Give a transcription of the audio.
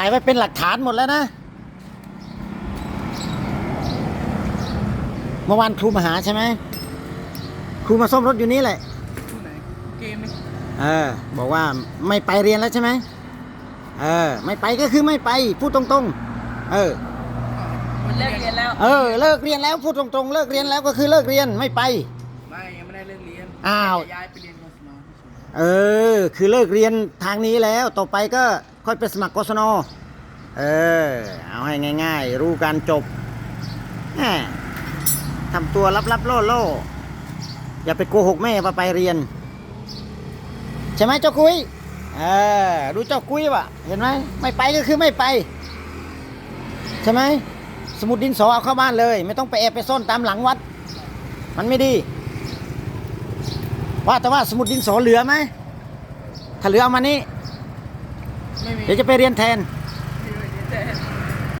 ถ่ายไว้เป็นหลักฐานหมดแล้วนะ เมื่อวานครูมาหาใช่ไหม ครูมาซ่อมรถอยู่นี่แหละที่ไหนเกมไหมเออ บอกว่าไม่ไปเรียนแล้วใช่ไหม เออ ไม่ไปก็คือไม่ไป พูดตรงๆ เออ มันเลิกเรียนแล้ว เออ เลิกเรียนแล้วพูดตรงๆ เลิกเรียนแล้วก็คือเลิกเรียนไม่ไป ไม่ยังไม่ได้เลิกเรียนอ้าวจะย้ายไปเรียนกศนเฉยเออ คือเลิกเรียนทางนี้แล้ว ต่อไปก็ ค่อยไปสมัครกศนเออ เอาให้ง่าย ๆ รู้การจบแหมทำตัวลับๆล่อๆอย่าไปโกหกแม่ว่าไปเรียน ใช่ไหมเจ้ากุ้ยเออรู้เจ้ากุ้ยวะเห็นไหมไม่ไปก็คือไม่ไป ใช่ไหมสมุดดินสอเอาเข้าบ้านเลย ไม่ต้องไปแอบไปซ่อนตามหลังวัด มันไม่ดี ว่าแต่ว่าสมุดดินสอเหลือไหมถ้าเหลือเอามานี่ ไม่มีเดี๋ยวจะไปเรียนแทนไม่มีแต่